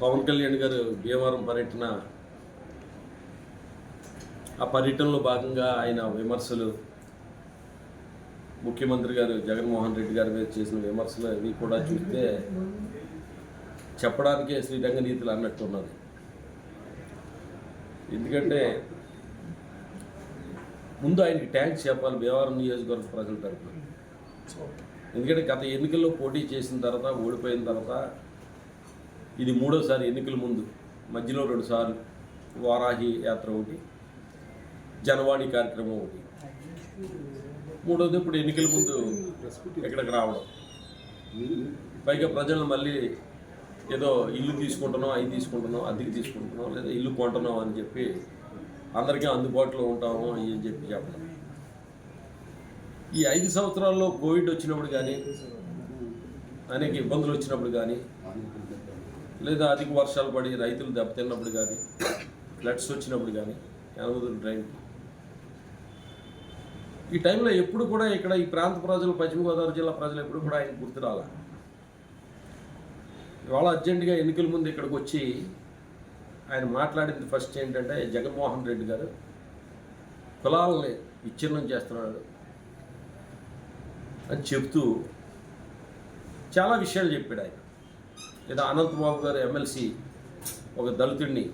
పవన్ కళ్యాణ్ గారు భీమవరం పర్యటన ఆ పర్యటనలో భాగంగా ఆయన విమర్శలు ముఖ్యమంత్రి గారు జగన్మోహన్ రెడ్డి గారి మీద చేసిన విమర్శలు అవి కూడా చూస్తే చెప్పడానికే శ్రీరంగ నీతులు అన్నట్టున్నది ఎందుకంటే ముందు ఆయనకి ట్యాంక్స్ చెప్పాలి భీమవరం నియోజకవర్గ ప్రజల తరఫున ఎందుకంటే గత ఎన్నికల్లో పోటీ చేసిన తర్వాత ఓడిపోయిన తర్వాత ఇది మూడోసారి ఎన్నికల ముందు మధ్యలో రెండు సార్లు వారాహి యాత్ర ఒకటి జనవాణి కార్యక్రమం ఒకటి. మూడోది ఇప్పుడు ఎన్నికల ముందు ఇక్కడికి రావడం. పైగా ప్రజలను మళ్ళీ ఏదో ఇల్లు తీసుకుంటున్నాం అవి తీసుకుంటున్నాం అద్దెకి తీసుకుంటున్నాం లేదా ఇల్లు కొంటున్నాం అని చెప్పి అందరికీ అందుబాటులో ఉంటాము అని చెప్పి చెప్పడం. ఈ ఐదు సంవత్సరాల్లో కోవిడ్ వచ్చినప్పుడు కానీ అనేక ఇబ్బందులు వచ్చినప్పుడు కానీ లేదా అధిక వర్షాలు పడి రైతులు దెబ్బతిన్నప్పుడు కానీ ఫ్లడ్స్ వచ్చినప్పుడు కానీ యనమదురు డ్రైన్. ఈ టైంలో ఎప్పుడు కూడా ఇక్కడ ఈ ప్రాంత ప్రజలు పశ్చిమ గోదావరి జిల్లా ప్రజలు ఎప్పుడు కూడా ఆయన గుర్తురాల ఇవాళ అర్జెంటుగా ఎన్నికల ముందు ఇక్కడికి వచ్చి ఆయన మాట్లాడింది ఫస్ట్ ఏంటంటే జగన్మోహన్ రెడ్డి గారు కులాలని విచ్ఛిన్నం చేస్తున్నాడు అని చెప్తూ చాలా విషయాలు చెప్పాడు ఆయన. లేదా అనంతబాబు గారు ఎమ్మెల్సీ ఒక దళితుడిని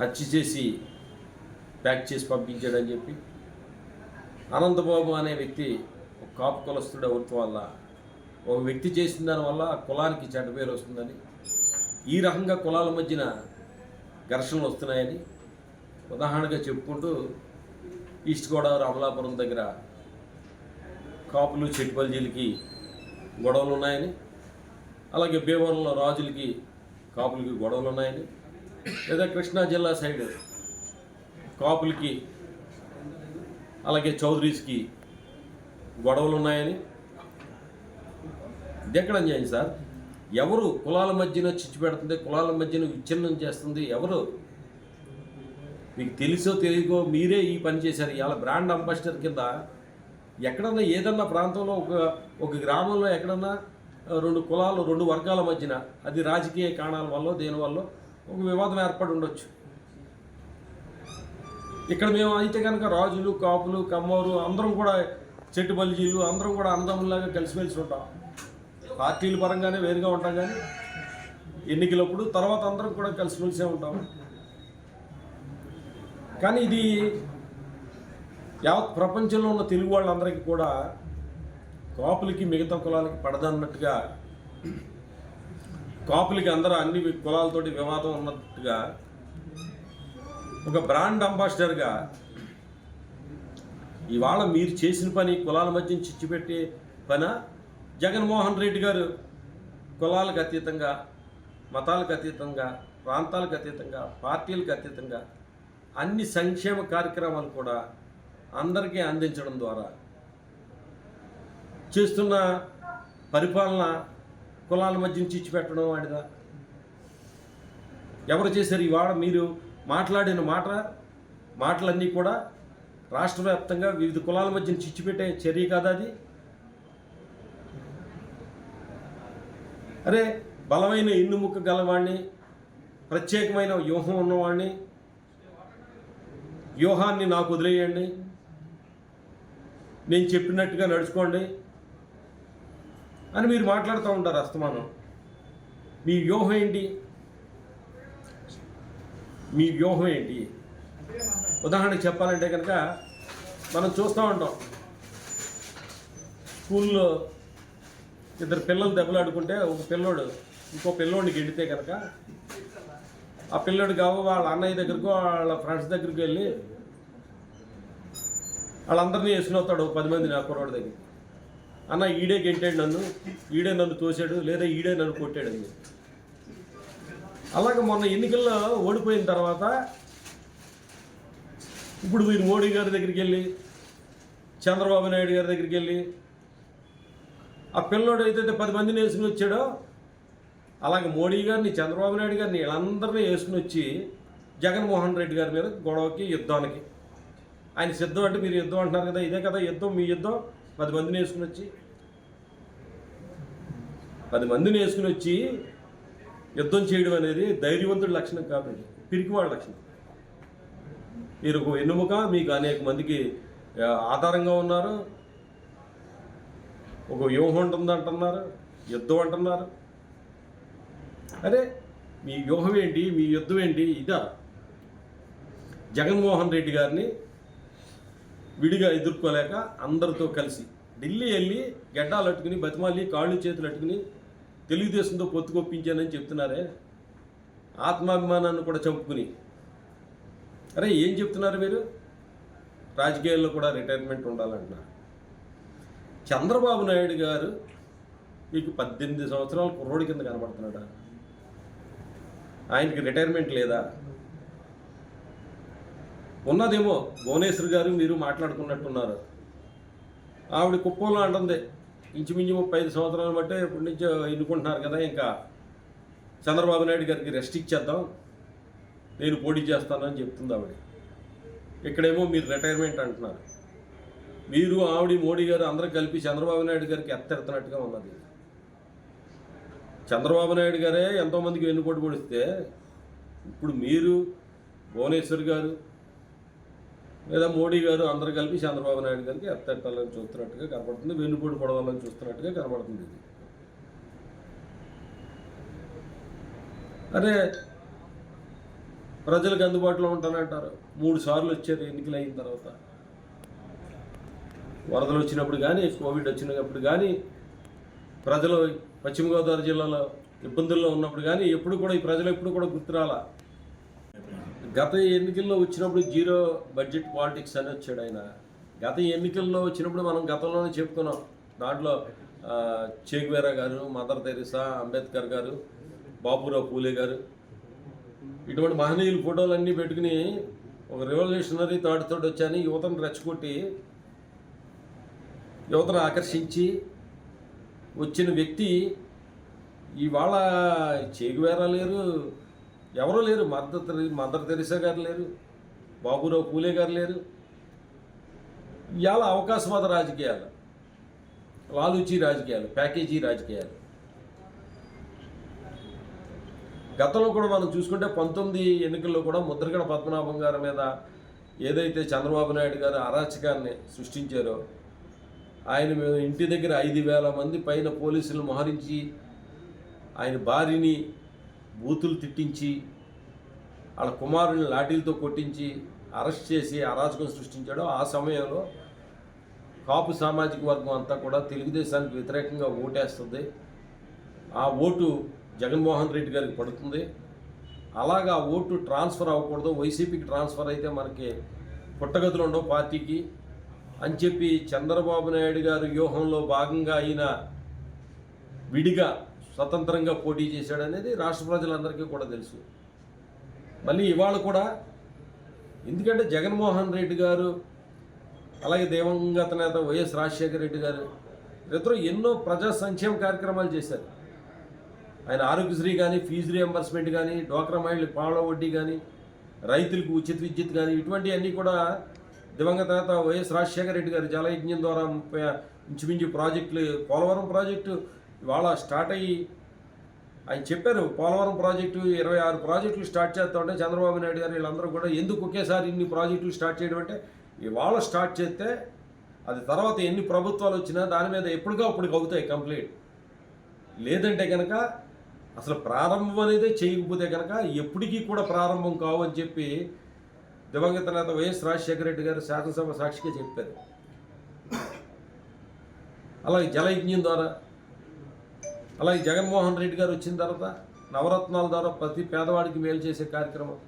హత్య చేసి ప్యాక్ చేసి పంపించాడని చెప్పి అనంతబాబు అనే వ్యక్తి ఒక కాపు కులస్తుడు అవుతాం వల్ల ఒక వ్యక్తి చేసిన దానివల్ల ఆ కులానికి చెడ్డ పేరు వస్తుందని ఈ రకంగా కులాల మధ్యన ఘర్షణలు వస్తున్నాయని ఉదాహరణగా చెప్పుకుంటూ ఈస్ట్ గోదావరి అమలాపురం దగ్గర కాపులు చెట్టుపల్జీలకి గొడవలు ఉన్నాయని అలాగే భీమవరంలో రాజులకి కాపులకి గొడవలు ఉన్నాయని లేదా కృష్ణా జిల్లా సైడ్ కాపులకి అలాగే చౌదరీస్కి గొడవలు ఉన్నాయని. ఎక్కడ చేయండి సార్? ఎవరు కులాల మధ్యన చిచ్చు పెడుతుంది కులాల మధ్యన విచ్ఛిన్నం చేస్తుంది ఎవరు? మీకు తెలుసో తెలియకో మీరే ఈ పని చేశారు. ఇవాళ బ్రాండ్ అంబాసిడర్ కింద ఎక్కడన్నా ఏదన్నా ప్రాంతంలో ఒక ఒక గ్రామంలో ఎక్కడన్నా రెండు కులాలు రెండు వర్గాల మధ్యన అది రాజకీయ కారణాల వల్ల దేనివల్ల ఒక వివాదం ఏర్పడి ఉండొచ్చు. ఇక్కడ మేము అయితే కనుక రాజులు కాపులు కమ్మోరు అందరం కూడా చెట్టు బలిజీలు అందరం కూడా అందములాగా కలిసిమెలిసి ఉంటాం. పార్టీల పరంగానే వేరుగా ఉంటాం కానీ ఎన్నికలప్పుడు తర్వాత అందరం కూడా కలిసిమెలిసే ఉంటాం. కానీ ఇది యావత్ ప్రపంచంలో ఉన్న తెలుగు వాళ్ళందరికీ కూడా కాపులకి మిగతా కులాలకి పడదన్నట్టుగా కాపులకి అందరూ అన్ని కులాలతోటి వివాదం ఉన్నట్టుగా ఒక బ్రాండ్ అంబాసిడర్గా ఇవాళ మీరు చేసిన పని కులాల మధ్య చిచ్చుపెట్టే పని? జగన్మోహన్ రెడ్డి గారు కులాలకు అతీతంగా మతాలకు అతీతంగా ప్రాంతాలకు అతీతంగా పార్టీలకు అతీతంగా అన్ని సంక్షేమ కార్యక్రమాలు కూడా అందరికీ అందించడం ద్వారా చేస్తున్న పరిపాలన కులాల మధ్య చిచ్చు పెట్టడం వాడిదా? ఎవరు చేశారు ఇవాళ మీరు మాట్లాడిన మాట మాటలన్నీ కూడా రాష్ట్ర వ్యాప్తంగా వివిధ కులాల మధ్య చిచ్చిపెట్టే చర్య కాదా అది? అరే బలమైన ఇన్నుముక్క గలవాణ్ణి ప్రత్యేకమైన వ్యూహం ఉన్నవాణ్ణి వ్యూహాన్ని నాకు వదిలేయండి. నేను చెప్పినట్టుగా నడుచుకోండి. అని మీరు మాట్లాడుతూ ఉంటారు అస్తమానం. మీ వ్యూహం ఏంటి? మీ వ్యూహం ఏంటి? ఉదాహరణకు చెప్పాలంటే కనుక మనం చూస్తూ ఉంటాం. స్కూల్లో ఇద్దరు పిల్లలు దెబ్బలాడుకుంటే ఒక పిల్లోడు ఇంకో పిల్లోడిని గెడితే కనుక ఆ పిల్లోడు కావు వాళ్ళ అన్నయ్య దగ్గరకు వాళ్ళ ఫ్రెండ్స్ దగ్గరికి వెళ్ళి వాళ్ళందరినీ వేసుకుని వస్తాడు పది మంది నా కుర్రోడి అన్న ఈడే గెంటాడు నన్ను ఈడే నన్ను తోసాడు లేదా ఈడే నన్ను కొట్టాడు అని. అలాగే మొన్న ఎన్నికల్లో ఓడిపోయిన తర్వాత ఇప్పుడు మీరు మోడీ గారి దగ్గరికి వెళ్ళి చంద్రబాబు నాయుడు గారి దగ్గరికి వెళ్ళి ఆ పిల్లోడు ఏదైతే పది మందిని వేసుకుని వచ్చాడో అలాగే మోడీ గారిని చంద్రబాబు నాయుడు గారిని వీళ్ళందరినీ వేసుకుని వచ్చి జగన్మోహన్ రెడ్డి గారి మీద గొడవకి యుద్ధానికి. ఆయన సిద్ధం అంటే మీరు యుద్ధం అంటున్నారు కదా ఇదే కదా యుద్ధం మీ యుద్ధం. పది మందిని వేసుకుని వచ్చి పది మందిని వేసుకుని వచ్చి యుద్ధం చేయడం అనేది ధైర్యవంతుడి లక్షణం కాదు. అది పిరికివాడి లక్షణం. మీరు ఒక వెన్నుముక మీకు అనేక మందికి ఆధారంగా ఉన్నారు. ఒక వ్యూహం ఉంటుంది అంటున్నారు యుద్ధం అంటున్నారు. అరే మీ వ్యూహం ఏంటి మీ యుద్ధం ఏంటి ఇదా. జగన్మోహన్ రెడ్డి గారిని విడిగా ఎదుర్కోలేక అందరితో కలిసి ఢిల్లీ వెళ్ళి గెడ్డాలు అట్టుకుని బతిమాలి కాళ్ళు చేతులు అట్టుకుని తెలుగుదేశంతో పొత్తుకొప్పించానని చెప్తున్నారే. ఆత్మాభిమానాన్ని కూడా చంపుకుని. అరే ఏం చెప్తున్నారు మీరు? రాజకీయాల్లో కూడా రిటైర్మెంట్ ఉండాలంటున్నారు. చంద్రబాబు నాయుడు గారు మీకు పద్దెనిమిది సంవత్సరాల కుర్రోడి కింద కనబడుతున్నాడా? ఆయనకి రిటైర్మెంట్ లేదా? ఉన్నదేమో భువనేశ్వర్ గారు మీరు మాట్లాడుకున్నట్టున్నారు. ఆవిడ కుప్పంలో అంటుంది ఇంచుమించు ముప్పై ఐదు సంవత్సరాలు బట్టే ఇప్పటి నుంచో ఎన్నుకుంటున్నారు కదా ఇంకా. చంద్రబాబు నాయుడు గారికి రెస్ట్ ఇచ్చేద్దాం నేను పోటీ చేస్తానని చెప్తుంది ఆవిడ. ఇక్కడేమో మీరు రిటైర్మెంట్ అంటున్నారు. మీరు ఆవిడ మోడీ గారు అందరూ కలిపి చంద్రబాబు నాయుడు గారికి ఎత్తెడుతున్నట్టుగా ఉన్నది. చంద్రబాబు నాయుడు గారే ఎంతోమందికి వెన్నుపోటు పొడిస్తే ఇప్పుడు మీరు భువనేశ్వర్ గారు లేదా మోడీ గారు అందరు కలిపి చంద్రబాబు నాయుడు గారికి ఎత్తెట్టాలని చూస్తున్నట్టుగా కనబడుతుంది. వెన్నుపూడి పొడవాలని చూస్తున్నట్టుగా కనబడుతుంది ఇది. అదే ప్రజలకు అందుబాటులో ఉంటానంటారు. మూడు సార్లు వచ్చారు ఎన్నికలు అయిన తర్వాత. వరదలు వచ్చినప్పుడు కానీ కోవిడ్ వచ్చినప్పుడు కానీ ప్రజలు పశ్చిమ గోదావరి జిల్లాలో ఇబ్బందుల్లో ఉన్నప్పుడు కానీ ఎప్పుడు కూడా ఈ ప్రజలు ఎప్పుడు కూడా గుర్తురాలా? గత ఎన్నికల్లో వచ్చినప్పుడు జీరో బడ్జెట్ పాలిటిక్స్ అని వచ్చాడు ఆయన. గత ఎన్నికల్లో వచ్చినప్పుడు మనం గతంలోనే చెప్పుకున్నాం. దాంట్లో చేగువేరా గారు మదర్ తెరిసా అంబేద్కర్ గారు బాబురావు పూలే గారు ఇటువంటి మహనీయుల ఫోటోలన్నీ పెట్టుకుని ఒక రెవల్యూషనరీ థాట్తో వచ్చాను. యువతను రెచ్చగొట్టి యువతను ఆకర్షించి వచ్చిన వ్యక్తి ఇవాళ చేగువేరా లేరు ఎవరూ లేరు. మదర్ మదర్ తెరిసా గారు లేరు. బాబురావు పూలే గారు లేరు. ఇవాళ అవకాశవాద రాజకీయాలు. లాలూచీ రాజకీయాలు ప్యాకేజీ రాజకీయాలు. గతంలో కూడా మనం చూసుకుంటే పంతొమ్మిది ఎన్నికల్లో కూడా ముద్రగడ పద్మనాభం గారి మీద ఏదైతే చంద్రబాబు నాయుడు గారు అరాచకాన్ని సృష్టించారో ఆయన ఇంటి దగ్గర ఐదు వేల మంది పైన పోలీసులు మోహరించి ఆయన భార్యని బూతులు తిట్టించి వాళ్ళ కుమారుని లాఠీలతో కొట్టించి అరెస్ట్ చేసి అరాచకం సృష్టించాడో ఆ సమయంలో కాపు సామాజిక వర్గం అంతా కూడా తెలుగుదేశానికి వ్యతిరేకంగా ఓటేస్తుంది. ఆ ఓటు జగన్మోహన్ రెడ్డి గారికి పడుతుంది. అలాగా ఓటు ట్రాన్స్ఫర్ అవ్వకూడదు. వైసీపీకి ట్రాన్స్ఫర్ అయితే మనకి పుట్టగతులు ఉండవు పార్టీకి. అని చెప్పి చంద్రబాబు నాయుడు గారు వ్యూహంలో భాగంగా అయిన విడిగా స్వతంత్రంగా పోటీ చేశాడనేది రాష్ట్ర ప్రజలందరికీ కూడా తెలుసు. మళ్ళీ ఇవాళ కూడా ఎందుకంటే జగన్మోహన్ రెడ్డి గారు అలాగే దేవంగత నేత వైఎస్ రాజశేఖర రెడ్డి గారు ఇద్దరు ఎన్నో ప్రజా సంక్షేమ కార్యక్రమాలు చేశారు. ఆయన ఆరోగ్యశ్రీ కానీ ఫీజు రియంబర్స్మెంట్ కానీ డ్వాక్రా మహిళలకు పావుల వడ్డీ కానీ రైతులకు ఉచిత విద్యుత్ కానీ ఇటువంటివన్నీ కూడా దివంగత నేత వైఎస్ రాజశేఖర రెడ్డి గారు జలయజ్ఞం ద్వారా ముప్పై ఇంచుమించు ప్రాజెక్టులు పోలవరం ప్రాజెక్టు ఇవాళ స్టార్ట్ అయ్యి ఆయన చెప్పారు పోలవరం ప్రాజెక్టు ఇరవై ఆరు ప్రాజెక్టులు స్టార్ట్ చేస్తా ఉంటే చంద్రబాబు నాయుడు గారు వీళ్ళందరూ కూడా ఎందుకు ఒకేసారి ఇన్ని ప్రాజెక్టులు స్టార్ట్ చేయడం అంటే ఇవాళ స్టార్ట్ చేస్తే అది తర్వాత ఎన్ని ప్రభుత్వాలు వచ్చినా దాని మీద ఎప్పటికో అప్పటికి అవుతాయి కంప్లీట్. లేదంటే కనుక అసలు ప్రారంభం అనేది చేయకపోతే కనుక ఎప్పటికీ కూడా ప్రారంభం కావు అని చెప్పి దివంగత నేత వైఎస్ రాజశేఖర రెడ్డి గారు శాసనసభ సాక్షిగా చెప్పారు. అలాగే జలయజ్ఞం ద్వారా అలాగే జగన్మోహన్ రెడ్డి గారు వచ్చిన తర్వాత నవరత్నాల ద్వారా ప్రతి పేదవాడికి మేలు చేసే కార్యక్రమం.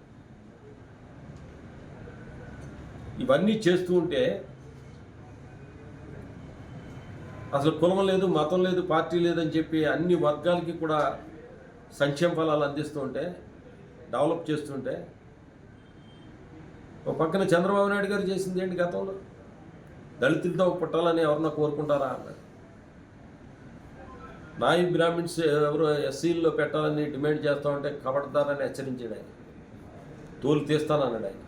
ఇవన్నీ చేస్తూ ఉంటే అసలు కులం లేదు మతం లేదు పార్టీ లేదని చెప్పి అన్ని వర్గాలకి కూడా సంక్షేమ ఫలాలు అందిస్తూ ఉంటే డెవలప్ చేస్తుంటే ఒక పక్కన చంద్రబాబు నాయుడు గారు చేసింది ఏంటి గతంలో? దళితులతో పుట్టాలని ఎవరన్నా కోరుకుంటారా అన్నాడు నాయి బ్రాహ్మిన్స్ ఎవరు ఎస్సీల్లో పెట్టాలని డిమాండ్ చేస్తా ఉంటే కబడతారని హెచ్చరించాడు ఆయన. తోలు తీస్తానన్నాడు ఆయన.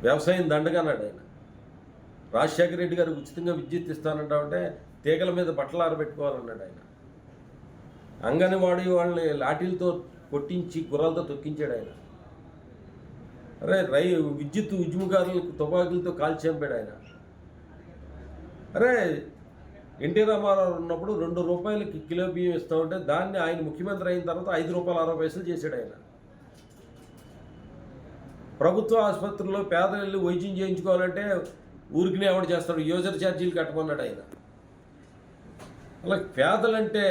వ్యవసాయం దండగా అన్నాడు ఆయన. రాజశేఖర రెడ్డి గారు ఉచితంగా విద్యుత్ ఇస్తానంటా ఉంటే తీగల మీద బట్టలు ఆరబెట్టుకోవాలన్నాడు ఆయన. అంగన్వాడీ వాళ్ళని లాఠీలతో కొట్టించి గుర్రాలతో తొక్కించాడు ఆయన. అరే రై విద్యుత్ ఉద్యమకారులకు తుపాకీలతో కాల్చి చంపాడు ఆయన. అరే ఎన్టీ రామారావు ఉన్నప్పుడు రెండు రూపాయలకి కిలో బియ్యం ఇస్తా ఉంటే దాన్ని ఆయన ముఖ్యమంత్రి అయిన తర్వాత ఐదు రూపాయల అరవై పైసలు చేశాడు ఆయన. ప్రభుత్వ ఆసుపత్రుల్లో పేదలు వెళ్ళి వైద్యం చేయించుకోవాలంటే ఊరికినే ఎవడు చేస్తాడు? యూజర్ ఛార్జీలు కట్టమన్నాడు ఆయన. అలా పేదలంటే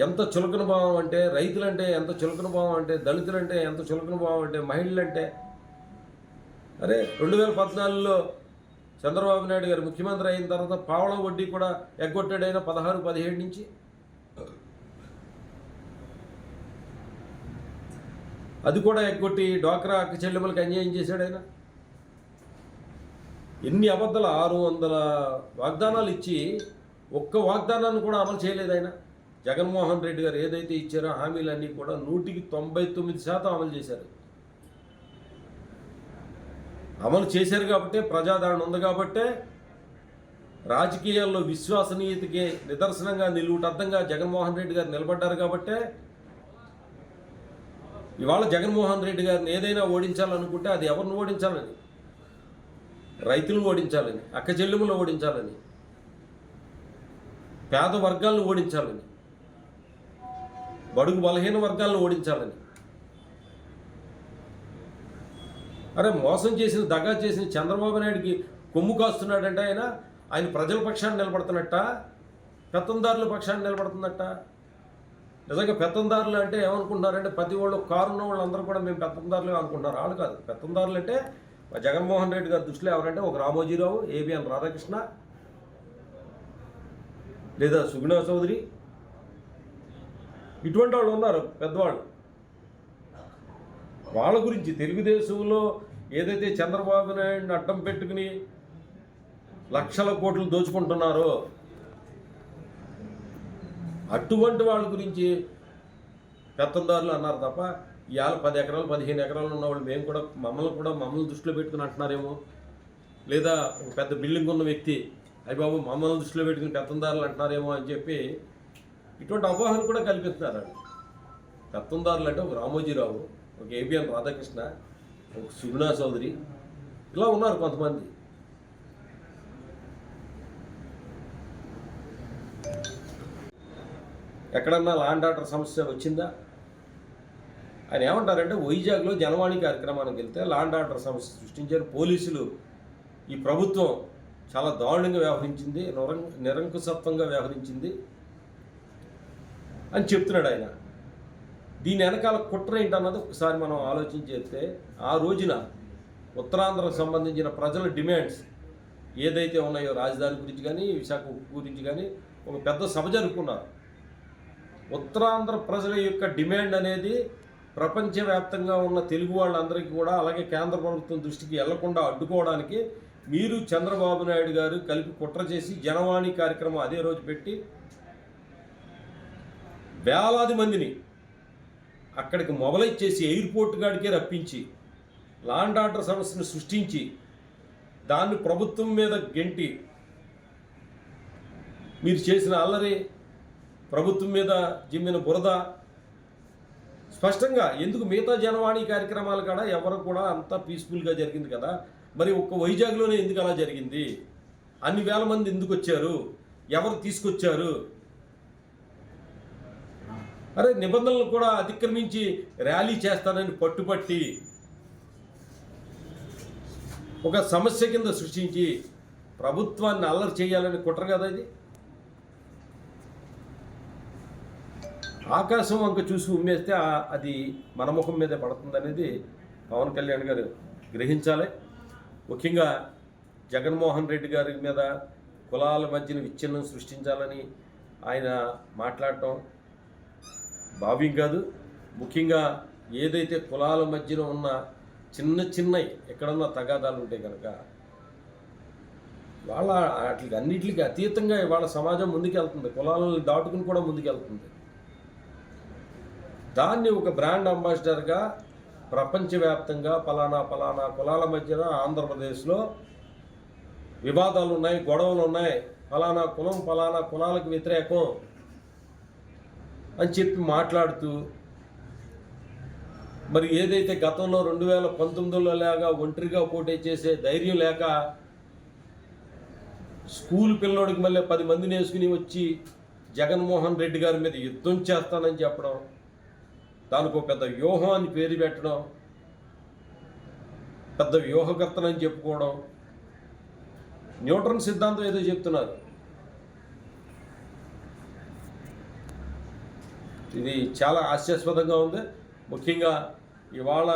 ఎంత చులకన భావం అంటే రైతులంటే ఎంత చులకన భావం అంటే దళితులంటే ఎంత చులకన భావం అంటే మహిళలంటే అరే రెండు వేల పద్నాలుగులో చంద్రబాబు నాయుడు గారు ముఖ్యమంత్రి అయిన తర్వాత పావళ వడ్డీ కూడా ఎగ్గొట్టాడు పదహారు పదిహేడు నుంచి? అది కూడా ఎగ్గొట్టి డ్వాక్రా అక్క చెల్లెమ్మలకి అన్యాయం చేశాడు ఆయన. ఎన్ని అబద్ధాలు ఆరు వందల వాగ్దానాలు ఇచ్చి ఒక్క వాగ్దానాన్ని కూడా అమలు చేయలేదు ఆయన. జగన్మోహన్ రెడ్డి గారు ఏదైతే ఇచ్చారో హామీలన్నీ కూడా నూటికి తొంభై తొమ్మిది శాతం అమలు చేశారు. అమలు చేశారు కాబట్టే ప్రజాదరణ ఉంది కాబట్టే రాజకీయాల్లో విశ్వసనీయతకి నిదర్శనంగా నిలువుటద్దంగా జగన్మోహన్ రెడ్డి గారు నిలబడ్డారు కాబట్టే ఇవాళ జగన్మోహన్ రెడ్డి గారిని ఏదైనా ఓడించాలనుకుంటే అది ఎవరిని ఓడించాలని? రైతులను ఓడించాలని అక్క చెల్లెములను ఓడించాలని పేద వర్గాలను ఓడించాలని బడుగు బలహీన వర్గాలను ఓడించాలని అరే మోసం చేసిన దగా చేసిన చంద్రబాబు నాయుడికి కొమ్ము కాస్తున్నాడంటే ఆయన. ఆయన ప్రజల పక్షాన్ని నిలబడుతున్నట్ట? పెత్తందారుల పక్షాన్ని నిలబడుతున్నట్ట? నిజంగా పెత్తందారులు అంటే ఏమనుకుంటున్నారంటే ప్రతి వాళ్ళు కారు ఉన్న వాళ్ళందరూ కూడా మేము పెత్తందారులు అనుకుంటున్నారు. వాళ్ళు కాదు. పెత్తందారులు అంటే జగన్మోహన్ రెడ్డి గారి దృష్టిలో ఎవరంటే ఒక రామోజీరావు ఏబిఎన్ రాధాకృష్ణ లేదా సుగుణ చౌదరి. ఇటువంటి వాళ్ళు ఉన్నారు పెద్దవాళ్ళు. వాళ్ళ గురించి తెలుగుదేశంలో ఏదైతే చంద్రబాబు నాయుడిని అడ్డం పెట్టుకుని లక్షల కోట్లు దోచుకుంటున్నారో అటువంటి వాళ్ళ గురించి పెత్తందారులు అన్నారు తప్ప ఇవాళ పది ఎకరాలు పదిహేను ఎకరాలు ఉన్నవాళ్ళు మేము కూడా మమ్మల్ని కూడా మమ్మల్ని దృష్టిలో పెట్టుకుని అంటున్నారేమో. లేదా ఒక పెద్ద బిల్డింగ్ ఉన్న వ్యక్తి అయ్యి బాబు మమ్మల్ని దృష్టిలో పెట్టుకుని పెత్తందారులు అంటున్నారేమో అని చెప్పి ఇటువంటి అపోహలు కూడా కల్పిస్తున్నారు పెత్తందారులు అంటే ఒక రామోజీరావు. ఒక ఏబిఎన్ రాధాకృష్ణ ఒక సుగుణా చౌదరి ఇలా ఉన్నారు కొంతమంది. ఎక్కడన్నా లాండ్ ఆర్డర్ సమస్య వచ్చిందా? ఆయన ఏమంటారంటే వైజాగ్లో జనవాణి కార్యక్రమానికి వెళ్తే లాండ్ ఆర్డర్ సమస్య సృష్టించారు. పోలీసులు ఈ ప్రభుత్వం చాలా దారుణంగా వ్యవహరించింది నిరం నిరంకుశత్వంగా వ్యవహరించింది అని చెప్తున్నాడు ఆయన. దీని వెనకాల కుట్ర ఏంటన్నది ఒకసారి మనం ఆలోచన చేస్తే ఆ రోజున ఉత్తరాంధ్రకు సంబంధించిన ప్రజల డిమాండ్స్ ఏదైతే ఉన్నాయో రాజధాని గురించి కానీ విశాఖ గురించి కానీ ఒక పెద్ద సభ జరుపుకున్నారు. ఉత్తరాంధ్ర ప్రజల యొక్క డిమాండ్ అనేది ప్రపంచవ్యాప్తంగా ఉన్న తెలుగు వాళ్ళందరికీ కూడా అలాగే కేంద్ర ప్రభుత్వం దృష్టికి వెళ్ళకుండా అడ్డుకోవడానికి మీరు చంద్రబాబు నాయుడు గారు కలిపి కుట్ర చేసి జనవాణి కార్యక్రమం అదే రోజు పెట్టి వేలాది మందిని అక్కడికి మొబలైజ్ చేసి ఎయిర్పోర్ట్ గాడికే రప్పించి లాండ్ ఆర్డర్ సమస్యను సృష్టించి దాన్ని ప్రభుత్వం మీద గెంటి మీరు చేసిన అల్లరి ప్రభుత్వం మీద జిమ్మిన బురద స్పష్టంగా ఎందుకు మిగతా జనవాణి కార్యక్రమాలు కూడా ఎవరు కూడా అంత పీస్ఫుల్గా జరిగింది కదా? మరి ఒక్క వైజాగ్లోనే ఎందుకు అలా జరిగింది? అన్ని వేల మంది ఎందుకు వచ్చారు? ఎవరు తీసుకొచ్చారు? అరే నిబంధనలు కూడా అతిక్రమించి ర్యాలీ చేస్తానని పట్టుపట్టి ఒక సమస్య కింద సృష్టించి ప్రభుత్వాన్ని అల్లరి చేయాలని కుట్ర కదా ఇది? ఆకాశం వంక చూసి ఉమ్మేస్తే అది మన ముఖం మీదే పడుతుంది అనేది పవన్ కళ్యాణ్ గారు గ్రహించాలి. ముఖ్యంగా జగన్మోహన్ రెడ్డి గారి మీద కులాల మధ్యన విచ్ఛిన్నం సృష్టించాలని ఆయన మాట్లాడటం భావ్యం కాదు. ముఖ్యంగా ఏదైతే కులాల మధ్యన ఉన్న చిన్న చిన్న ఎక్కడన్నా తగాదాలు ఉంటాయి కనుక వాళ్ళ వాటికి అన్నిటికీ అతీతంగా ఇవాళ సమాజం ముందుకెళ్తుంది. కులాలను దాటుకుని కూడా ముందుకెళ్తుంది. దాన్ని ఒక బ్రాండ్ అంబాసిడర్గా ప్రపంచవ్యాప్తంగా పలానా పలానా కులాల మధ్యన ఆంధ్రప్రదేశ్లో వివాదాలు ఉన్నాయి గొడవలు ఉన్నాయి. ఫలానా కులం ఫలానా కులాలకు వ్యతిరేకం. అని చెప్పి మాట్లాడుతూ మరి ఏదైతే గతంలో రెండు వేల పంతొమ్మిదిలో లాగా ఒంటరిగా పోటీ చేసే ధైర్యం లేక స్కూల్ పిల్లోడికి మళ్ళీ పది మందిని వేసుకుని వచ్చి జగన్మోహన్ రెడ్డి గారి మీద యుద్ధం చేస్తానని చెప్పడం దానికి ఒక పెద్ద వ్యూహం అని పేరు పెట్టడం పెద్ద వ్యూహకర్తనని చెప్పుకోవడం న్యూట్రన్ సిద్ధాంతం ఏదో చెప్తున్నారు. ఇది చాలా హాస్యాస్పదంగా ఉంది. ముఖ్యంగా ఇవాళ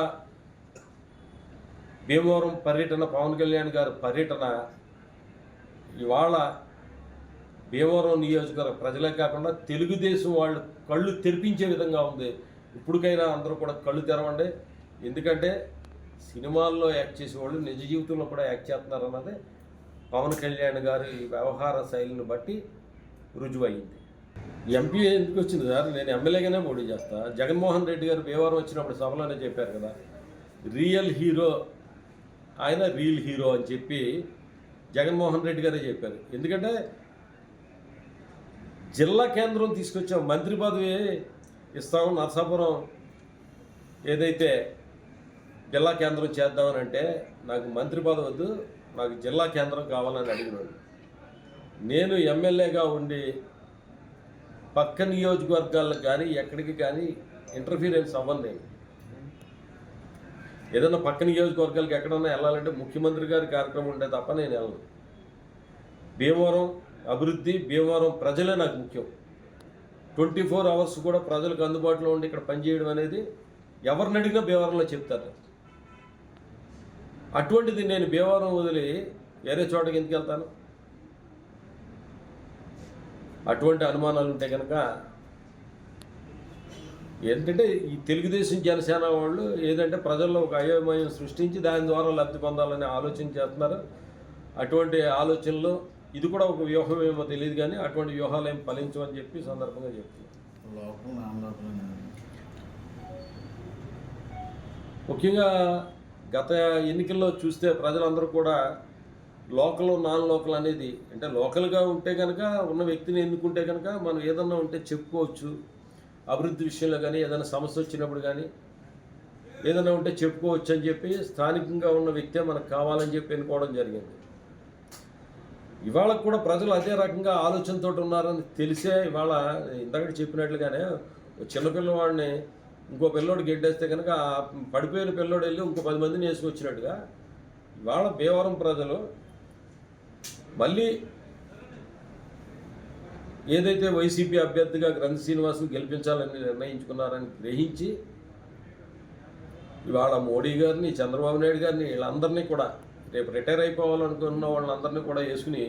భీమవరం పర్యటన పవన్ కళ్యాణ్ గారి పర్యటన ఇవాళ భీమవరం నియోజకవర్గ ప్రజలే కాకుండా తెలుగుదేశం వాళ్ళు కళ్ళు తెరిపించే విధంగా ఉంది. ఇప్పటికైనా అందరూ కూడా కళ్ళు తెరవండి. ఎందుకంటే సినిమాల్లో యాక్ట్ చేసే వాళ్ళు నిజ జీవితంలో కూడా యాక్ట్ చేస్తున్నారు అన్నది పవన్ కళ్యాణ్ గారి వ్యవహార శైలిని బట్టి రుజువైంది. ఎంపీ ఎందుకు వచ్చింది సార్? నేను ఎమ్మెల్యేగానే పోటీ చేస్తా. జగన్మోహన్ రెడ్డి గారు భీమవరం వచ్చినప్పుడు సభలోనే చెప్పారు కదా రియల్ హీరో ఆయన రియల్ హీరో అని చెప్పి జగన్మోహన్ రెడ్డి గారే చెప్పారు. ఎందుకంటే జిల్లా కేంద్రం తీసుకొచ్చాం మంత్రి పదవి ఇస్తాం నరసాపురం ఏదైతే జిల్లా కేంద్రం చేద్దామని అంటే నాకు మంత్రి పదవి వద్దు నాకు జిల్లా కేంద్రం కావాలని అడిగినాడు. నేను ఎమ్మెల్యేగా ఉండి పక్క నియోజకవర్గాలకు కానీ ఎక్కడికి కానీ ఇంటర్ఫీరెన్స్ అవ్వను ఏదైనా పక్క నియోజకవర్గాలకు ఎక్కడన్నా వెళ్ళాలంటే ముఖ్యమంత్రి గారి కార్యక్రమం ఉంటే తప్ప నేను వెళ్ళను. భీమవరం అభివృద్ధి భీమవరం ప్రజలే నాకు ముఖ్యం. ట్వంటీ ఫోర్ అవర్స్ కూడా ప్రజలకు అందుబాటులో ఉండి ఇక్కడ పనిచేయడం అనేది ఎవరిని అడిగినా భీమవరంలో చెప్తారు. అటువంటిది నేను భీమవరం వదిలి వేరే చోటకి ఎందుకు వెళ్తాను? అటువంటి అనుమానాలు ఉంటే కనుక ఏంటంటే ఈ తెలుగుదేశం జనసేన వాళ్ళు ఏదంటే ప్రజల్లో ఒక అయోమయం సృష్టించి దాని ద్వారా లబ్ధి పొందాలనే ఆలోచన చేస్తున్నారు. అటువంటి ఆలోచనలు ఇది కూడా ఒక వ్యూహం ఏమో తెలియదు కానీ అటువంటి వ్యూహాలు ఏం ఫలించవని చెప్పి సందర్భంగా లోపల ముఖ్యంగా గత ఎన్నికల్లో చూస్తే ప్రజలందరూ కూడా లోకల్ నాన్ లోకల్ అనేది అంటే లోకల్గా ఉంటే కనుక ఉన్న వ్యక్తిని ఎన్నుకుంటే కనుక మనం ఏదన్నా ఉంటే చెప్పుకోవచ్చు. అభివృద్ధి విషయంలో కానీ ఏదైనా సమస్య వచ్చినప్పుడు కానీ ఏదైనా ఉంటే చెప్పుకోవచ్చు అని చెప్పి స్థానికంగా ఉన్న వ్యక్తే మనకు కావాలని చెప్పి ఎన్నుకోవడం జరిగింది. ఇవాళ కూడా ప్రజలు అదే రకంగా ఆలోచనతో ఉన్నారని తెలిసే ఇవాళ ఇందాక చెప్పినట్లుగానే చిన్నపిల్లవాడిని ఇంకో పిల్లోడు గెడ్డేస్తే కనుక ఆ పడిపోయిన పిల్లోడు వెళ్ళి ఇంకో పది మందిని వేసుకొచ్చినట్టుగా ఇవాళ భీవరం ప్రజలు మళ్ళీ ఏదైతే వైసీపీ అభ్యర్థిగా గ్రంథ శ్రీనివాస్ గెలిపించాలని నిర్ణయించుకున్నారని గ్రహించి ఇవాళ మోడీ గారిని చంద్రబాబు నాయుడు గారిని వీళ్ళందరినీ కూడా రేపు రిటైర్ అయిపోవాలనుకున్న వాళ్ళందరినీ కూడా వేసుకుని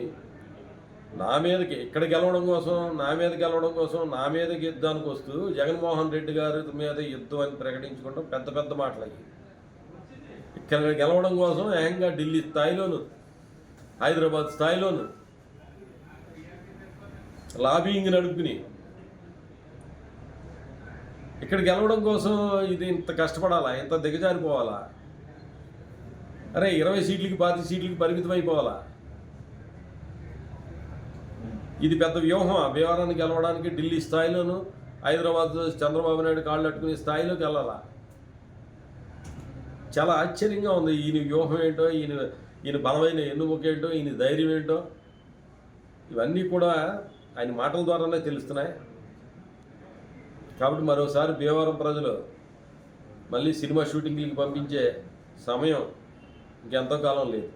నా మీదకి ఇక్కడ గెలవడం కోసం నా మీద గెలవడం కోసం నా మీద యుద్ధానికి వస్తూ జగన్మోహన్ రెడ్డి గారి మీద యుద్ధం అని ప్రకటించుకుంటాం పెద్ద పెద్ద మాటలు ఇక్కడ గెలవడం కోసం ఏకంగా ఢిల్లీ స్థాయిలోనూ హైదరాబాద్ స్థాయిలోను లాబింగ్ నడుపుకుని ఇక్కడ గెలవడం కోసం ఇది ఇంత కష్టపడాలా? ఇంత దిగజారిపోవాలా? అరే ఇరవై సీట్లకి పాతి సీట్లకి పరిమితం అయిపోవాలా? ఇది పెద్ద వ్యూహం. భీమవరాన్ని గెలవడానికి ఢిల్లీ స్థాయిలోను హైదరాబాద్ చంద్రబాబు నాయుడు కాళ్ళు అట్టుకునే స్థాయిలోకి వెళ్ళాలా? చాలా ఆశ్చర్యంగా ఉంది. ఈయన వ్యూహం ఏంటో ఈయన ఈయన బలమైన ఎన్నుముక ఏంటో ఈయన ధైర్యం ఏంటో ఇవన్నీ కూడా ఆయన మాటల ద్వారానే తెలుస్తున్నాయి. కాబట్టి మరోసారి భీమవరం ప్రజలు మళ్ళీ సినిమా షూటింగ్లకి పంపించే సమయం ఇంకెంతో కాలం లేదు.